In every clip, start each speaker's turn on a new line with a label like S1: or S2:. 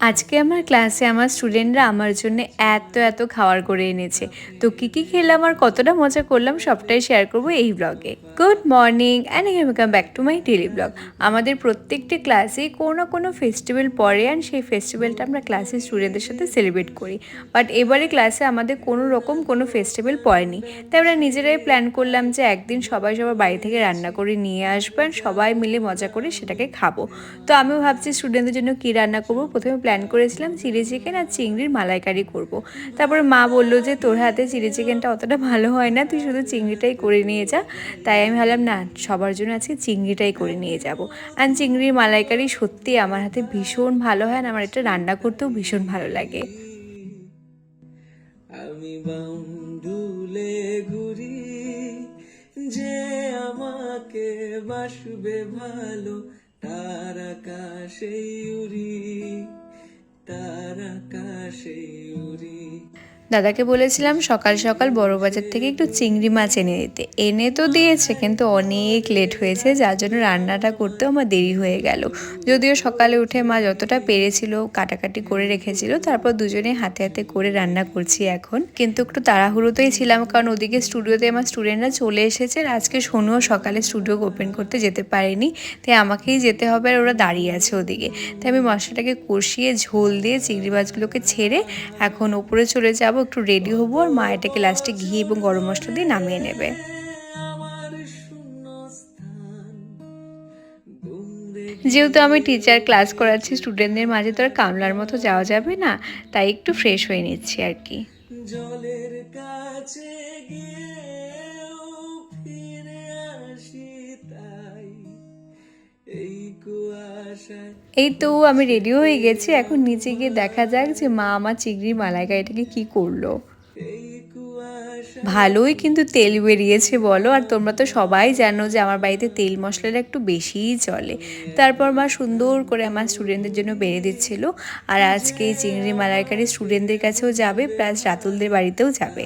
S1: আজকে আমার ক্লাসে আমার স্টুডেন্টরা আমার জন্য এত এত খাবার করে এনেছে। তো কী কী খেলাম আর কতটা মজা করলাম সবটাই শেয়ার করব এই ব্লগে good morning and welcome back to my daily blog আমাদের প্রত্যেকটি ক্লাসে কোনো না কোনো ফেস্টিভ্যাল পড়ে অ্যান্ড সেই ফেস্টিভ্যালটা আমরা ক্লাসের স্টুডেন্টদের সাথে সেলিব্রেট করি। বাট এবারে ক্লাসে আমাদের কোনো রকম কোনো ফেস্টিভ্যাল পড়েনি। তাই আমরা নিজেরাই প্ল্যান করলাম যে একদিন সবাই সবার বাড়ি থেকে রান্না করে নিয়ে আসবেন সবাই মিলে মজা করে সেটাকে খাব। তো আমিও ভাবছি স্টুডেন্টদের জন্য কী রান্না করব? প্রথমে প্ল্যান করেছিলাম, চিলি চিকেন আর চিংড়ির মালাইকারি করব। তারপরে মা বলল যে, তোর হাতে চিলি চিকেনটা অতটা ভালো হয় না, তুই শুধু চিংড়িটাই করে নিয়ে যা। তাই আমি ভাবলাম, না, সবার জন্য আজকে চিংড়িটাই করে নিয়ে যাব। আর চিংড়ির মালাইকারি সত্যি আমার হাতে ভীষণ ভালো হয় আর আমার এটা রান্না করতেও ভীষণ ভালো লাগে।
S2: আমি বাউন্ডুলে ঘুরি, যে আমাকে বাসবে ভালো, তার আকাশে উড়ি। তার আকাশে উড়ি
S1: দাদাকে বলেছিলাম সকাল সকাল বড় বাজার থেকে একটু চিংড়ি মাছ এনে দিতে। এনে তো দিয়েছে, কিন্তু অনেক লেট হয়েছে, যার জন্য রান্নাটা করতেও আমার দেরি হয়ে গেল। যদিও সকালে উঠে মা যতটা পেরেছিল, কাটাকাটি করে রেখেছিল, তারপর দুজনে হাতে হাতে করে রান্না করছি এখন। কিন্তু একটু তাড়াহুড়োতেই ছিলাম, কারণ ওদিকে স্টুডিওতে আমার স্টুডেন্টরা চলে এসেছে আজকে শোনুও সকালে স্টুডিও ওপেন করতে যেতে পারেনি। তাই আমাকেই যেতে হবে আর ওরা দাঁড়িয়ে আছে ওদিকে। তাই আমি মশলাটাকে কষিয়ে ঝোল দিয়ে চিংড়ি মাছগুলোকে ছেড়ে এখন ওপরে চলে যাব একটু রেডি হব আর মা এটাকে লাস্টে ঘি এবং গরম মশলা দিয়ে নামিয়ে নেবে। যেহেতু আমি টিচার ক্লাস করাচ্ছি স্টুডেন্টদের মাঝে তো আর কামলার মতো যাওয়া যাবে না, তাই একটু ফ্রেশ হয়ে নিচ্ছি আর কি।
S2: জলের কাছে গিয়েও এই
S1: তো আমি রেডি হয়ে গেছি, এখন নিচে গিয়ে দেখা যাক যে মা আমার চিংড়ি মালাইকারিটাকে কি করল। ভালোই কিন্তু তেল বেরিয়েছে বলো, আর তোমরা তো সবাই জানো যে আমার বাড়িতে তেল মশলাটা একটু বেশিই চলে। তারপর মা সুন্দর করে আমার স্টুডেন্টদের জন্য বেড়ে দিচ্ছিল, আর আজকে এই চিংড়ি মালাইকারি স্টুডেন্টদের কাছেও যাবে প্লাস রাতুলদের বাড়িতেও যাবে।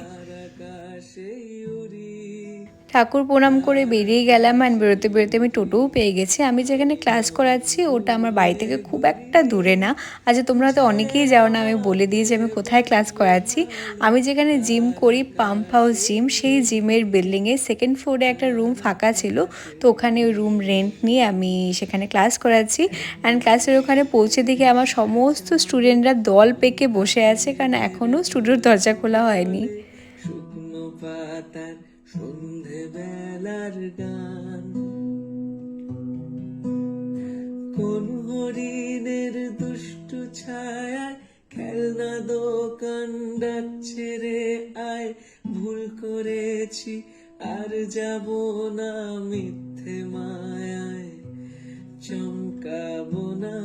S1: ঠাকুর প্রণাম করে বেরিয়ে গেলাম অ্যান্ড বেরোতে বেরোতে আমি টোটোও পেয়ে গেছি। আমি যেখানে ক্লাস করাচ্ছি, ওটা আমার বাড়ি থেকে খুব একটা দূরে না। আচ্ছা তোমরা তো অনেকেই যাও না, আমি বলে দিয়েছি আমি কোথায় ক্লাস করাচ্ছি। আমি যেখানে জিম করি পাম্প হাউস জিম সেই জিমের বিল্ডিংয়ে সেকেন্ড ফ্লোরে একটা রুম ফাঁকা ছিল। তো ওখানে ওই রুম রেন্ট নিয়ে আমি সেখানে ক্লাস করাচ্ছি। অ্যান্ড ক্লাসের ওখানে পৌঁছে দেখে আমার সমস্ত স্টুডেন্টরা দল পেকে বসে আছে, কারণ এখনও স্টুডিওর দরজা খোলা হয়নি।
S2: সন্ধে বেলার গান। কোন হরিণের দুষ্টু ছায়ায় খেলনা দোকান ডাকছে রে, আয় ভুল করেছি, আর যাব না মিথ্যে মায়ায়, চমকাবো না।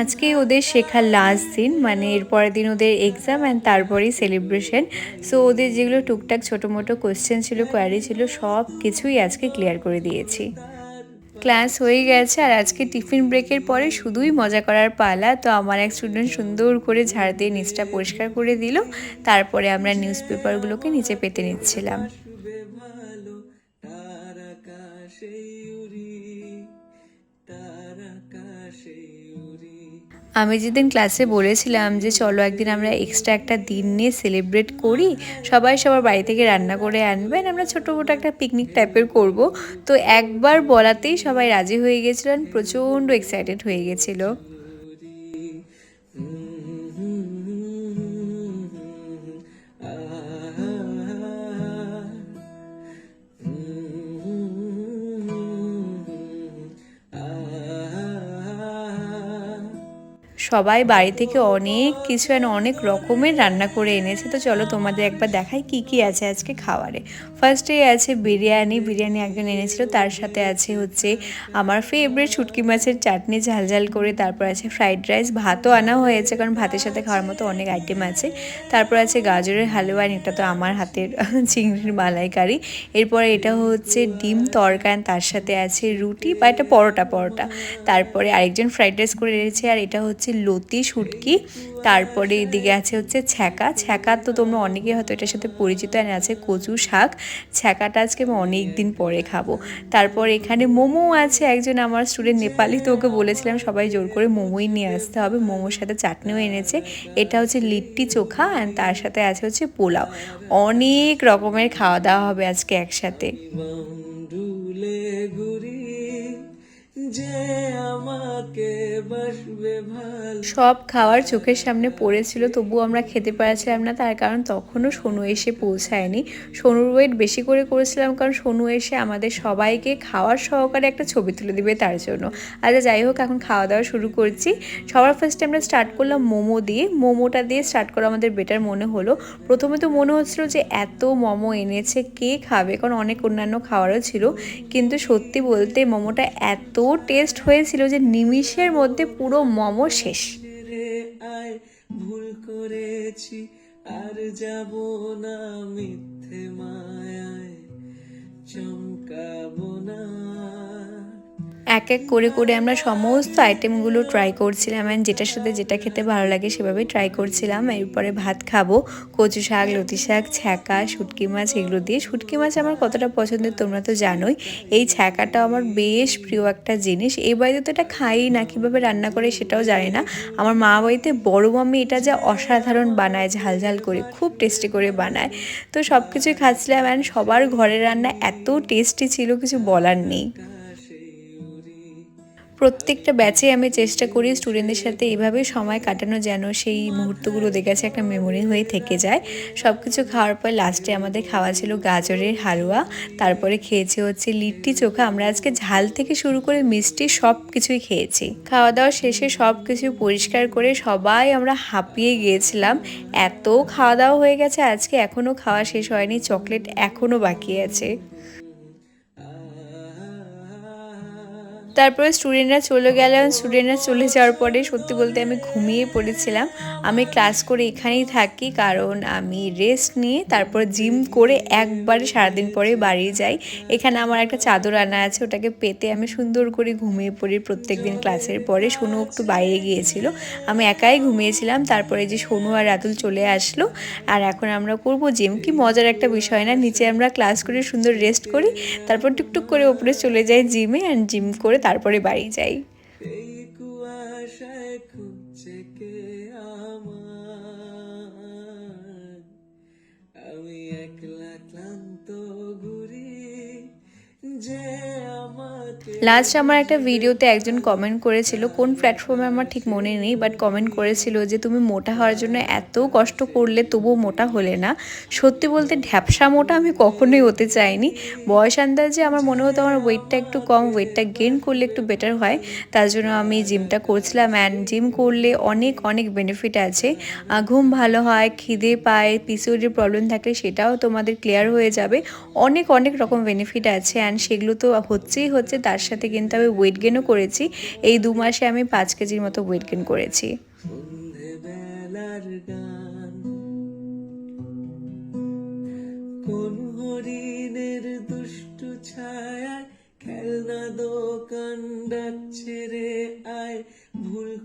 S1: আজকে ওদের শেখার লাস্ট দিন মানে এর পরের দিন ওদের এক্সাম অ্যান্ড তারপরেই সেলিব্রেশন সো ওদের যেগুলো টুকটাক ছোটো মোটো কোয়েশ্চেন ছিল কোয়ারি ছিল, সব কিছুই আজকে ক্লিয়ার করে দিয়েছি। ক্লাস হয়ে গেছে আর আজকে টিফিন ব্রেকের পরে শুধুই মজা করার পালা। তো আমার এক স্টুডেন্ট সুন্দর করে ঝাড় দিয়ে নিচটা পরিষ্কার করে দিল। তারপরে আমরা নিউজ পেপারগুলোকে নিচে পেতে নিচ্ছিলাম। আমি যেদিন ক্লাসে বলেছিলাম যে চলো একদিন আমরা এক্সট্রা একটা দিন নিয়ে সেলিব্রেট করি, সবাই সবার বাড়ি থেকে রান্না করে আনবেন, আমরা ছোটো মোটো একটা পিকনিক টাইপের করব। তো একবার বলাতেই সবাই রাজি হয়ে গেছিলেন প্রচণ্ড এক্সাইটেড হয়ে গেছিল। সবাই বাড়ি থেকে অনেক কিছু and অনেক রকমের রান্না করে এনেছে। তো চলো তোমাদের একবার দেখাই কি কি আছে আজকে খাবারে। ফার্স্টে আছে বিরিয়ানি বিরিয়ানি একজন এনেছিল, তার সাথে আছে হচ্ছে আমার ফেভারিট শুটকি মাছের চাটনি ঝাল ঝাল করে, তারপর আছে ফ্রাইড রাইস ভাতও আনা হয়েছে, কারণ ভাতের সাথে খাওয়ার মতো অনেক আইটেম আছে। তারপর আছে গাজরের হালুয়া এটা তো আমার হাতের চিংড়ির মালাইকারি। এরপরে এটা হচ্ছে ডিম তরকা তার সাথে আছে রুটি, বা এটা পরোটা পরোটা। তারপরে আরেকজন ফ্রাইড রাইস করে এনেছে, আর এটা হচ্ছে লতি শুটকি তারপরে এদিকে আছে হচ্ছে ছ্যাঁকা। ছ্যাঁকা তো তোমরা অনেকে হয়তো এটার সাথে পরিচিত আর আছে কচু শাক। ছ্যাঁকাটা আজকে আমি অনেক দিন পরে খাব। তারপর এখানে মোমো আছে, একজন আমার স্টুডেন্ট নেপালি, তো ওকে বলেছিলাম সবাই জোর করে মোমোই নিয়ে আসতে হবে। মোমোর সাথে চাটনিও এনেছে। এটা হচ্ছে লিট্টি চোখা অ্যান্ড তার সাথে আছে হচ্ছে পোলাও। অনেক রকমের খাওয়া দাওয়া হবে আজকে একসাথে।
S2: ঘুরি
S1: সব খাওয়ার চোখের সামনে পড়েছিল তবুও আমরা খেতে পারছিলাম না, তার কারণ তখনও সোনু এসে পৌঁছায়নি। সোনুর ওয়েট বেশি করে করেছিলাম কারণ সোনু এসে আমাদের সবাইকে খাওয়ার সহকারে একটা ছবি তুলে দিবে তার জন্য। আচ্ছা যাই হোক, এখন খাওয়া দাওয়া শুরু করছি। সবার ফার্স্টে আমরা স্টার্ট করলাম মোমো দিয়ে। মোমোটা দিয়ে স্টার্ট করা আমাদের বেটার মনে হলো। প্রথমে তো মনে হচ্ছিল যে এত মোমো এনেছে, কে খাবে? কারণ অনেক অন্যান্য খাওয়ারও ছিল। কিন্তু সত্যি বলতে মোমোটা এত টেস্ট হয়েছিল যে নিমিষের মধ্যে পুরো মম শেষ।
S2: ভুল করেছি, আর যাব না মিথ্যে মায়ায়, চমকাবো না।
S1: এক এক করে করে আমরা সমস্ত আইটেমগুলো ট্রাই করছিলাম অ্যান্ড যেটার সাথে যেটা খেতে ভালো লাগে সেভাবে ট্রাই করছিলাম। এরপরে ভাত খাব, কচু শাক, লতি শাক, ছ্যাঁকা, শুটকি মাছ, এগুলো দিয়ে। শুটকি মাছ আমার কতটা পছন্দের তোমরা তো জানোই। এই ছ্যাঁকাটা আমার বেশ প্রিয় একটা জিনিস। এই বাড়িতে তো এটা খাই না, কীভাবে রান্না করে সেটাও জানি না। আমার মা বাড়িতে বড় মাম্মি এটা যা অসাধারণ বানায়, ঝাল ঝাল করে, খুব টেস্টি করে বানায়। তো সব কিছুই খাচ্ছিলাম অ্যান্ড সবার ঘরের রান্না এত টেস্টি ছিল, কিছু বলার নেই। প্রত্যেকটা ব্যাচে আমি চেষ্টা করি স্টুডেন্টদের সাথে এভাবে সময় কাটানো যেন সেই মুহূর্তগুলো ওদের কাছে একটা মেমোরি হয়ে থেকে যায়। সব কিছু খাওয়ার পর লাস্টে আমাদের খাওয়া ছিল গাজরের হালুয়া, তারপরে খেয়েছি হচ্ছে লিট্টি চোখা। আমরা আজকে ঝাল থেকে শুরু করে মিষ্টি সব কিছুই খেয়েছি। খাওয়া দাওয়া শেষে সব কিছু পরিষ্কার করে সবাই আমরা হাঁপিয়ে গিয়েছিলাম। এত খাওয়া দাওয়া হয়ে গেছে, আজকে এখনও খাওয়া শেষ হয়নি চকলেট এখনও বাকি আছে। তারপরে স্টুডেন্টরা চলে গেলেন স্টুডেন্টরা চলে যাওয়ার পরে সত্যি বলতে আমি ঘুমিয়ে পড়েছিলাম। আমি ক্লাস করে এখানেই থাকি, কারণ আমি রেস্ট নিয়ে তারপর জিম করে একবারে সারাদিন পরে বাড়ি যাই। এখানে আমার একটা চাদর আনা আছে, ওটাকে পেতে আমি সুন্দর করে ঘুমিয়ে পড়ি। প্রত্যেক দিন ক্লাসের পরে সোনু একটু বাইরে গিয়েছিল। আমি একাই ঘুমিয়েছিলাম, তারপরে যে সোনু আর রাতুল চলে আসলো। আর এখন আমরা করব জিম কি মজার একটা বিষয়, না? নিচে আমরা ক্লাস করে সুন্দর রেস্ট করি, তারপর টুকটুক করে ওপরে চলে যাই জিমে অ্যান্ড জিম করে তারপরে বাড়ি যাই। লাস্ট আমার একটা ভিডিওতে একজন কমেন্ট করেছিল, কোন প্ল্যাটফর্মে আমার ঠিক মনে নেই বাট কমেন্ট করেছিল যে তুমি মোটা হওয়ার জন্য এত কষ্ট করলে তবুও মোটা হলে না। সত্যি বলতে ঢ্যাপসা মোটা আমি কখনোই হতে চাইনি। বয়স আন্দাজে আমার মনে হতো আমার ওয়েটটা একটু কম ওয়েটটা গেন করলে একটু বেটার হয়। তার জন্য আমি জিমটা করছিলাম অ্যান্ড জিম করলে অনেক অনেক বেনিফিট আছে। ঘুম ভালো হয়, খিদে পায় পিসিওডির প্রবলেম থাকলে সেটাও তোমাদের ক্লিয়ার হয়ে যাবে। অনেক অনেক রকম বেনিফিট আছে অ্যান্ড সেগুলো তো হচ্ছেই হচ্ছে, তার সাথে কিন্তু আমি ওয়েট গেনও করেছি। এই দু মাসে আমি পাঁচ কেজির মতো ওয়েট গেন করেছি।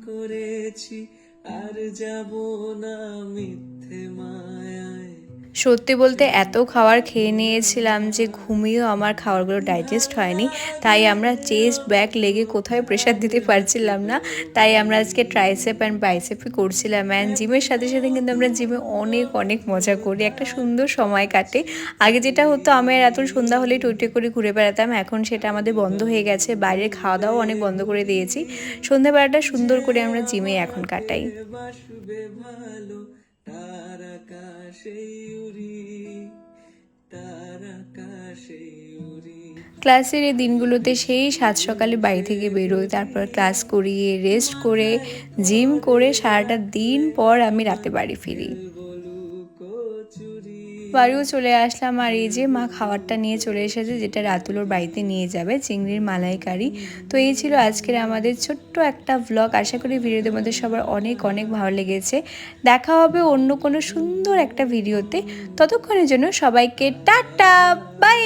S2: করেছি, আর যাব না মিথ্যে মায়ায়।
S1: সত্যি বলতে এত খাবার খেয়ে নিয়েছিলাম যে ঘুমিয়েও আমার খাবারগুলো ডাইজেস্ট হয়নি। তাই আমরা চেস্ট ব্যাক লেগে কোথায় প্রেশার দিতে পারছিলাম না। তাই আমরা আজকে ট্রাইসেপ অ্যান্ড বাইসেপই করছিলাম। অ্যান্ড জিমের সাথে সাথে কিন্তু আমরা জিমে অনেক অনেক মজা করি। একটা সুন্দর সময় কাটে। আগে যেটা হতো, আমি এত সন্ধ্যা হলেই টইটে করে ঘুরে বেড়াতাম। এখন সেটা আমাদের বন্ধ হয়ে গেছে। বাইরের খাওয়া দাওয়া অনেক বন্ধ করে দিয়েছি। সন্ধ্যাবেলাটা সুন্দর করে আমরা জিমে এখন কাটাই।
S2: তার আকাশে
S1: ক্লাসের এই দিনগুলোতে সেই সাত সকালে বাড়ি থেকে বেরোই, তারপর ক্লাস করিয়ে রেস্ট করে জিম করে সারাটা দিন পর আমি রাতে বাড়ি ফিরি। বাড়িও চলে আসলাম আর এই যে মা খাবারটা নিয়ে চলে এসেছে, যেটা রাতুলোর বাড়িতে নিয়ে যাবে, চিংড়ির মালাইকারি। তো এই ছিল আজকের আমাদের ছোট্ট একটা ভ্লগ আশা করি ভিডিওদের মধ্যে সবার অনেক অনেক ভালো লেগেছে। দেখা হবে অন্য কোনো সুন্দর একটা ভিডিওতে। ততক্ষণের জন্য সবাইকে টাটা বাই